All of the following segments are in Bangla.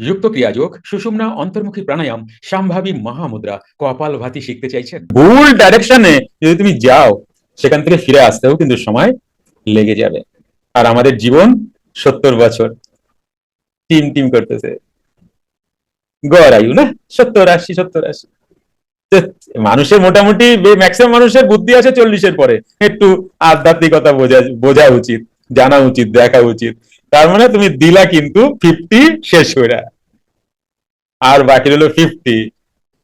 যুক্ত ক্রিয়াযোগ, সুষুম্না, অন্তর্মুখী প্রাণায়াম, সম্ভাবী মহামুদ্রা, কপাল ভাতি শিখতে চাইছেন। ভুল ডাইরেকশনে যদি তুমি যাও, সেখান থেকে ফিরে আসতেও কিন্তু সময় লেগে যাবে। আর আমাদের জীবন সত্তর বছর। টিম টিম করতেছে। গড় আয়ু, না? সত্তর আশি সত্তর আশি। মানুষের মোটামুটি ম্যাক্সিমাম মানুষের বুদ্ধি আছে চল্লিশের পরে। একটু আধ্যাত্মিকতা বোঝা বোঝা উচিত, জানা উচিত, দেখা উচিত। তার মানে তুমি দিলা কিন্তু ফিফটি শেষ হইরা। আর বাকি রইল ফিফটি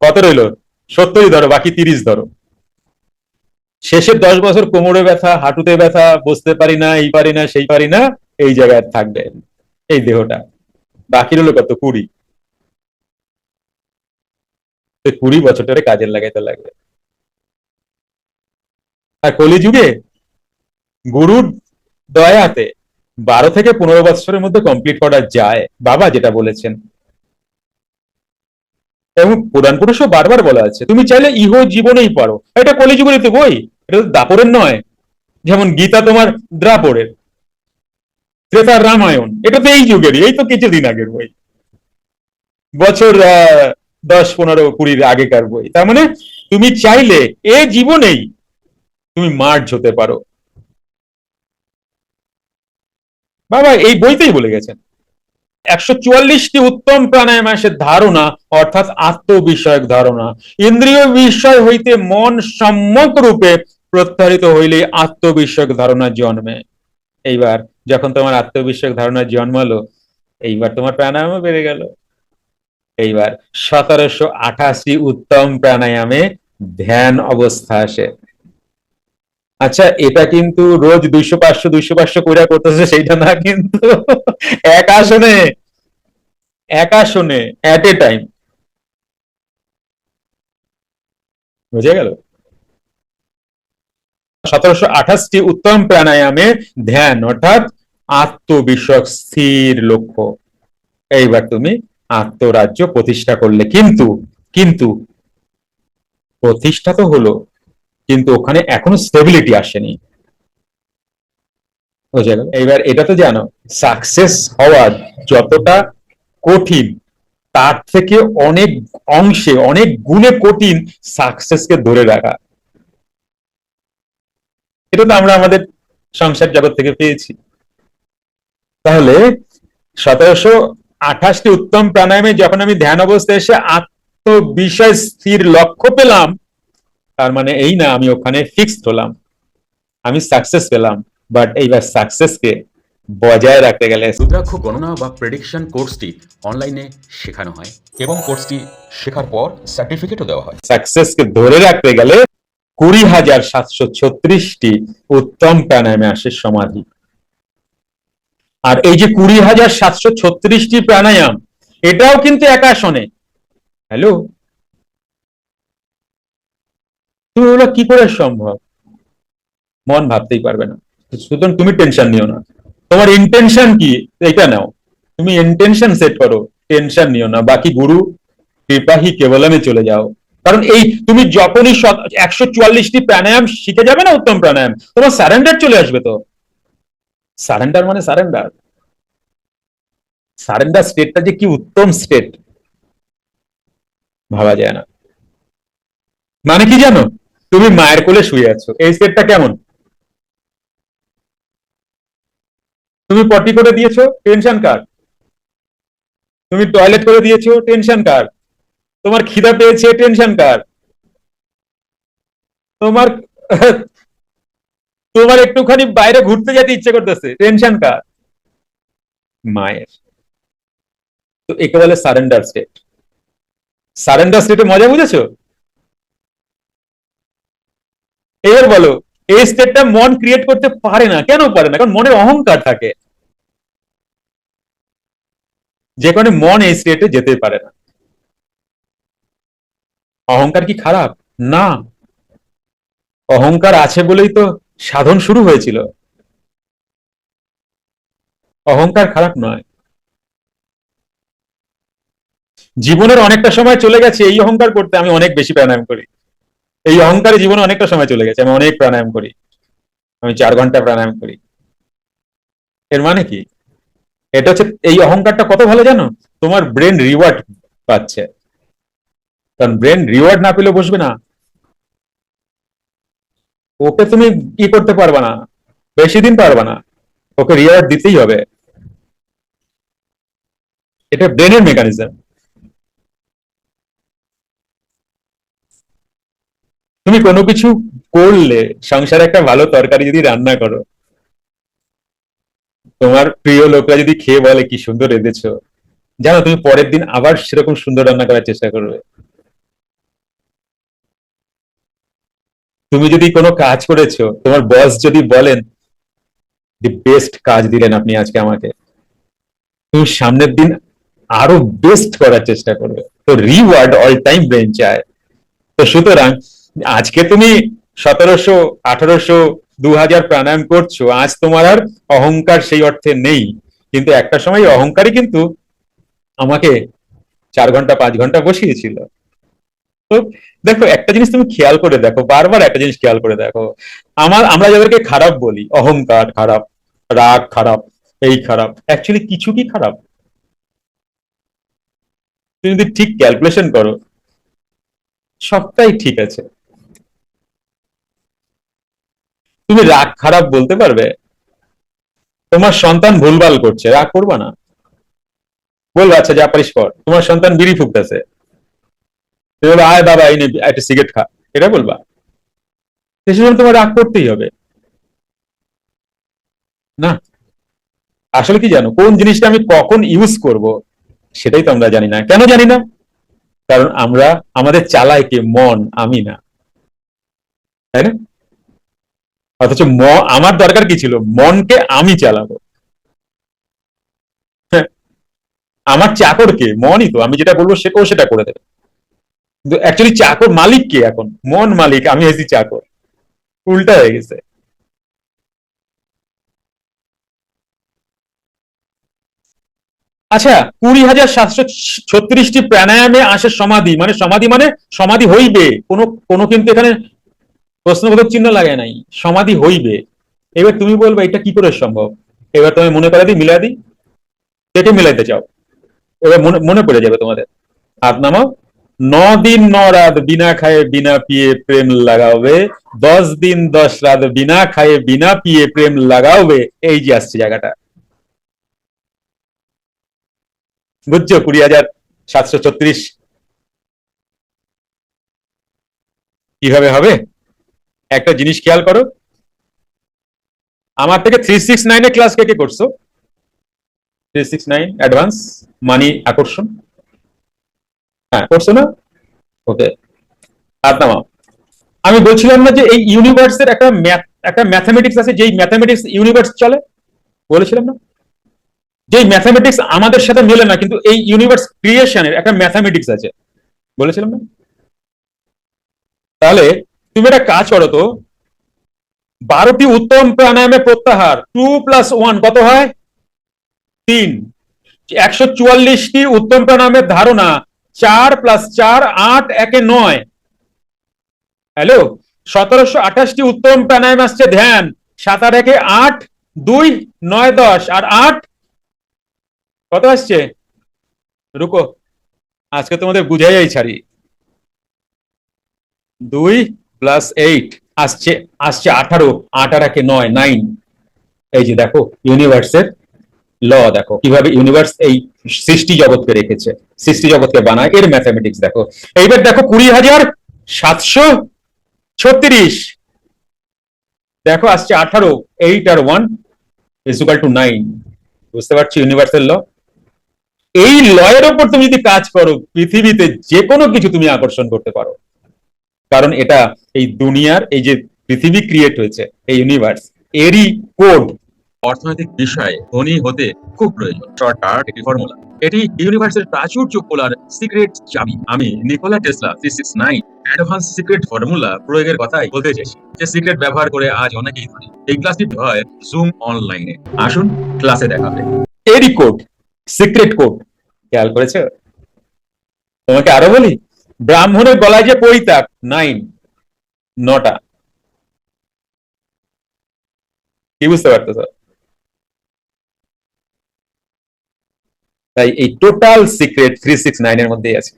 কত রইল? সত্তরই ধরো, বাকি তিরিশ ধরো। শেষের দশ বছর কোমরে ব্যথা, হাঁটুতে ব্যথা, বসতে পারি না, এই পারি না, সেই পারি না, এই জায়গায় থাকবে। এই দেহটা। বাকি রইল কত? কুড়ি। কুড়ি বছরটারে কাজের লাগাইতে লাগবে। আর কলিযুগে গুরুর দয়াতে বারো থেকে পনেরো বছরের মধ্যে কমপ্লিট করা যায়, বাবা যেটা বলেছেন। এবং প্রধান পুরুষও বারবার বলা আছে, তুমি চাইলে ইহ জীবনেই পারো। এটা কলিযুগের তো বই, এটা তো দাপরের নয়। যেমন গীতা তোমার দ্রাপরের ত্রেতার রামায়ণ, এটা তো এই যুগেরই, এই তো কিছুদিন আগের বই। বছর দশ, পনেরো, কুড়ির আগেকার বই। তার মানে তুমি চাইলে এ জীবনেই তুমি মার্চ হতে পারো। বাবা এই বইতেই বলে গেছেন। একশো চুয়াল্লিশটি উত্তম প্রাণায়ামাসের ধারণা অর্থাৎ আত্মবিষয়ক ধারণা। ইন্দ্রিয় বিষয় হইতে মন সম্যক রূপে প্রত্যাহিত হইলে আত্মবিষয়ক ধারণা জন্মে। এইবার যখন তোমার আত্মবিষয়ক ধারণা জন্মালো, এইবার তোমার প্রাণায়ামও বেড়ে গেল। এইবার সতেরোশো আঠাশি উত্তম প্রাণায়ামে ধ্যান অবস্থা আসে। আচ্ছা এটা কিন্তু রোজ দুইশো পাঁচশো দুইশো পাঁচশো করে করতেছে, সেইটা না কিন্তু এক আসনে এক আসনে অ্যাট এ টাইম বুঝে গেল? সতেরোশো আঠাশটি উত্তম প্রাণায়ামে ধ্যান, অর্থাৎ আত্মবিষয়ক স্থির লক্ষ্য। এইবার তুমি আত্মরাজ্য প্রতিষ্ঠা করলে কিন্তু কিন্তু প্রতিষ্ঠা তো হলো। কিন্তু ওখানে এখনও স্টেবিলিটি আসেনি। এইবার এটা তো জানো সাকসেস হওয়ার যতটা কঠিন, তার থেকে অনেক অংশে, অনেক গুণে কঠিন সাকসেসকে ধরে রাখা। এটা তো আমরা আমাদের সংসার জগৎ থেকে পেয়েছি। তাহলে সতেরোশো আঠাশটি উত্তম প্রাণায়ামে যখন আমি ধ্যান অবস্থায় এসে আত্মবিষয় স্থির লক্ষ্য পেলাম তার মানে এই না আমি ওখানে ফিক্সড হলাম। আমি সাকসেস পেলাম। বাট এইবার সাকসেসকে বজায় রাখতে গেলে রুদ্রাক্ষ গণনা বা প্রেডিকশন কোর্সটি অনলাইনে শেখানো হয় এবং কোর্সটি শেখার পর সার্টিফিকেটও দেওয়া হয়। সাকসেসকে ধরে রাখতে গেলে কুড়ি হাজার সাতশো ছত্রিশটি উত্তম প্রাণায়ামে আসে সমাধি। আর এই যে কুড়ি হাজার সাতশো ছত্রিশটি প্রাণায়াম এটাও কিন্তু একাশনে হ্যালো তুমি ওগুলো কি করে সম্ভব? মন ভাবতেই পারবে না। সুতরাং তুমি টেনশন নিও না। তোমার ইন্টেনশন কি? এটা নাও। তুমি ইন্টেনশন সেট করো, টেনশন নিও না। বাকি গুরু, কৃপাহি কেবলমে চলে যাও। কারণ এই তুমি যখনই একশো চুয়াল্লিশটি প্রাণায়াম শিখে যাবে না উত্তম প্রাণায়াম, তোমার সারেন্ডার চলে আসবে তো। সারেন্ডার মানে সারেন্ডার সারেন্ডার স্টেটটা যে কি উত্তম স্টেট ভাবা যায় না। মানে কি জানো? তুমি মায়ের কোলে শুয়ে আছো। এই স্টেটটা কেমন? তুমি পটি করে দিয়েছ? টেনশন কার? তুমি টয়লেট করে দিয়েছ? টেনশন কার? তোমার খিদা পেয়েছে? টেনশন কার? তোমার তোমার একটুখানি বাইরে ঘুরতে যেতে ইচ্ছে করতেছে। টেনশন কার? মায়ের। তো একে বলে সারেন্ডার স্টেট। সারেন্ডার স্টেটে মজা বুঝেছ? এবার বলো, এই স্টেটটা মন ক্রিয়েট করতে পারে না, কেন পারে না? কারণ মনের অহংকার থাকে। যে কারণে মন এই স্টেটে যেতে পারে না। অহংকার কি খারাপ? না। অহংকার আছে বলেই তো সাধন শুরু হয়েছিল। অহংকার খারাপ নয়। জীবনের অনেকটা সময় চলে গেছে এই অহংকার করতে, আমি অনেক বেশি প্রাণায়াম করি। এই অহংকারে জীবনে অনেকটা সময় চলে গেছে, আমি অনেক প্রাণায়াম করি। আমি চার ঘণ্টা প্রাণায়াম করি। এর মানে কি? এটা হচ্ছে, এই অহংকারটা কত ভালো জানো? তোমার ব্রেন রিওয়ার্ড পাচ্ছে। কারণ ব্রেন রিওয়ার্ড না পেলে বসবে না। ওকে তুমি কি করতে পারবে না, বেশি দিন পারবে না। ওকে রিওয়ার্ড দিতেই হবে। এটা ব্রেনের মেকানিজম তুমি কোনো কিছু করলে, সংসারে একটা ভালো তরকারি যদি রান্না করো, তোমার প্রিয় লোকরা যদি খেয়ে বলে, কি সুন্দর রেঁধেছো জানো, তুমি পরের দিন আবার সেরকম সুন্দর রান্না করার চেষ্টা করবে। তুমি যদি কোনো কাজ করেছ, তোমার বস যদি বলেন দি বেস্ট কাজ দিলেন আপনি আজকে আমাকে। তুমি সামনের দিন আরও বেস্ট করার চেষ্টা করবে। তো রিওয়ার্ড অল টাইম ব্রেন চায় তো সুতরাং আজকে তুমি সতেরোশো, আঠারোশো দু হাজার প্রাণায়াম করছ, আজ তোমার আর অহংকার সেই অর্থে নেই। কিন্তু একটা সময় অহংকারই কিন্তু আমাকে চার ঘণ্টা, পাঁচ ঘণ্টা বসিয়েছিল। তো দেখো, একটা জিনিস তুমি খেয়াল করে দেখো, বারবার একটা জিনিস খেয়াল করে দেখো। আমার, আমরা যাদেরকে খারাপ বলি, অহংকার খারাপ, রাগ খারাপ, এই খারাপ অ্যাকচুয়ালি কিছু কি খারাপ? তুমি যদি ঠিক ক্যালকুলেশন করো, সবটাই ঠিক আছে। তুমি রাগ খারাপ বলতে পারবে? তোমার সন্তান ভুলভাল করছে, রাগ করবা না। বলব আচ্ছা যা পারিস কর। তোমার সন্তান বিড়ি ফুকতেছে। তুমি বলবে, আয় বাবা, এই একটা সিগারেট খা। এটা বলবা। সে সময় তোমার রাগ করতেই হবে। না। আসলে কি জানো, কোন জিনিসটা আমি কখন ইউজ করব, সেটাই তো আমরা জানি না। কেন জানি না? কারণ আমরা, আমাদের চালায় কে? মন, আমি না। তাই না? অথচ ম আমার দরকার কি ছিল? মনকে আমি চালাবো। হ্যাঁ, আমার চাকর কে? মনই তো। আমি যেটা বলব সেটাও সেটা করে দেবে। কিন্তু অ্যাকচুয়ালি চাকর মালিক কে এখন? মন মালিক আমি হয়েছি চাকর। উল্টা হয়ে গেছে। আচ্ছা কুড়ি হাজার সাতশো ছত্রিশটি প্রাণায়ামে আসে সমাধি। মানে সমাধি মানে সমাধি হইবে। কোনো কোনো কিন্তু এখানে প্রশ্নবোধক চিহ্ন লাগে নাই, সমাধি হইবে। এবার তুমি বলবে, এটা কি করে সম্ভব? এবার তুমি মনে করে দিই মিলা দিই কেটে মিলাইতে চাও। এবার মনে মনে পড়ে যাবে তোমাদের। হাত নামাও। ন দিন ন রাত বিনা খায়ে বিনা পিয়ে প্রেম লাগাবে দশ দিন দশ রাত বিনা খায়ে বিনা পিয়ে প্রেম লাগাবে এই যে আসছে জায়গাটা। বুঝছ? কুড়ি হাজার সাতশো ছত্রিশ। কীভাবে হবে? একটা জিনিস খেয়াল করো। আমার থেকে থ্রি সিক্স নাইনে ক্লাস কে কে করছ? Three six nine advance money আকর্ষণ। হ্যাঁ করছ না? ওকে হাত নামাও আমি বলছিলাম না যে এই ইউনিভার্সের একটা ম্যাথ একটা ম্যাথামেটিক্স আছে, যেই ম্যাথামেটিক্স ইউনিভার্স চলে, বলেছিলাম না? যেই ম্যাথামেটিক্স আমাদের সাথে মেলে না, কিন্তু এই ইউনিভার্স ক্রিয়েশনের একটা ম্যাথামেটিক্স আছে, বলেছিলাম না? তাহলে তুমি একটা কাজ করো তো। বারোটি উত্তম প্রাণায়ামে প্রত্যাহার টু প্লাস ওয়ান কত হয়? তিন। একশো চুয়াল্লিশটি উত্তম প্রাণায়ামের ধারণা, চার প্লাস চার, আট, একে নয়। হ্যালো সতেরোশো আঠাশটি উত্তম প্রাণায়াম আসছে, ধ্যান। সাত, আট, একে আট, দুই, নয়, দশ। আর আট? কত আসছে? রুকো। আজকে তোমাদের বুঝাই ছাড়ি। দুই প্লাস এইট আসছে আসছে আঠারো একে নয় নাইন এই যে দেখো ইউনিভার্সের ল দেখো, কীভাবে ইউনিভার্স এই সৃষ্টি জগৎকে রেখেছে, সৃষ্টি জগৎকে বানায়, এর ম্যাথামেটিক্স দেখো। এইবার দেখো কুড়ি হাজার সাতশো ছত্রিশ। দেখো, আসছে আঠারো eight R one is equal two nine বুঝতে পারছি ইউনিভার্সাল ল এই লয়ের ওপর তুমি যদি কাজ করো, পৃথিবীতে যে কোনো কিছু তুমি আকর্ষণ করতে পারো। কারণ এটা এই দুনিয়ার এই যে পৃথিবী ক্রিয়েট হয়েছে এই ইউনিভার্স এরই কোড অর্থনৈতিক বিষয়ে ধনী হতে খুব প্রয়োজন। একটি ফর্মুলা এটি ইউনিভার্সের প্রাচুর্য খোলার সিক্রেট চাবি। আমি Nikola Tesla three six nine advance secret formula প্রয়োগের কথাই বলতে চাইছি। যে সিক্রেট ব্যবহার করে আজ অনেকেই ধনী। এই ক্লাসটি হয় জুম অনলাইনে আসুন ক্লাসে দেখাবে এরই কোড সিক্রেট কোড খেয়াল করেছ? তোমাকে আরও বলি? ব্রাহ্মণের গলায় যে পরিতাক নাইন, নটা। কি বুঝতে পারতেছ? তাই এই total secret three six nine এর মধ্যেই আছে।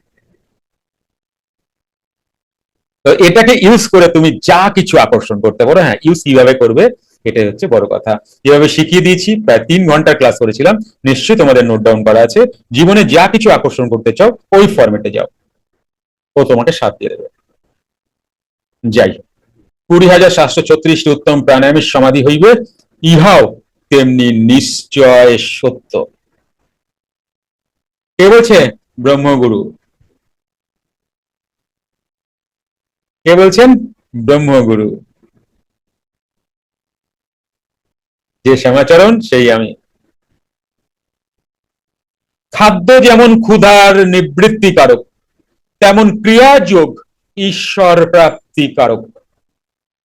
তো এটাকে ইউজ করে তুমি যা কিছু আকর্ষণ করতে পারো হ্যাঁ ইউজ কীভাবে করবে, এটাই হচ্ছে বড় কথা। যেভাবে শিখিয়ে দিয়েছি, প্রায় তিন ঘণ্টার ক্লাস করেছিলাম, নিশ্চয়ই তোমাদের নোট ডাউন করা আছে। জীবনে যা কিছু আকর্ষণ করতে চাও, ওই ফর্মেটে যাও। ও তোমাকে সাথ দিয়ে দেবে। যাই কুড়ি হাজার সাতশো ছত্রিশটি উত্তম প্রাণায়ামের সমাধি হইবে, ইহাও তেমনি নিশ্চয় সত্য। কে বলছে? ব্রহ্মগুরু। কে বলছেন? ব্রহ্মগুরু। যে শ্যামাচরণ, সেই আমি। খাদ্য যেমন ক্ষুধার নিবৃত্তিকারক তেমন ক্রিয়াযোগ ঈশ্বর প্রাপ্তিকারক।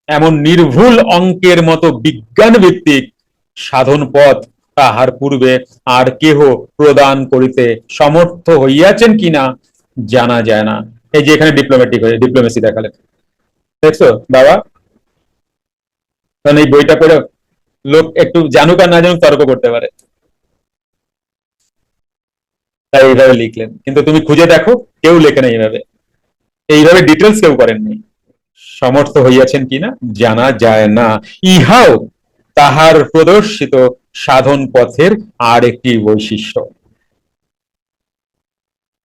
এমন নির্ভুল অঙ্কের মতো বিজ্ঞান ভিত্তিক সাধন পথ তাহার পূর্বে আর কেহ প্রদান করিতে সমর্থ হইয়াছেন কিনা জানা যায় না। এই যে এখানে ডিপ্লোম্যাটিক হয়ে ডিপ্লোমেসি দেখালেন। দেখছ, বাবা? কারণ এই বইটা পড়ে লোক একটু জানুক আর না জানুক তর্ক করতে পারে। তাই এইভাবে লিখলেন। কিন্তু তুমি খুঁজে দেখো, কেউ লেখে না এইভাবে। এইভাবে ডিটেলস কেউ করেননি। সমর্থ হইয়াছেন কিনা? জানা যায় না। ইহাও তাহার প্রদর্শিত সাধন পথের আর একটি বৈশিষ্ট্য।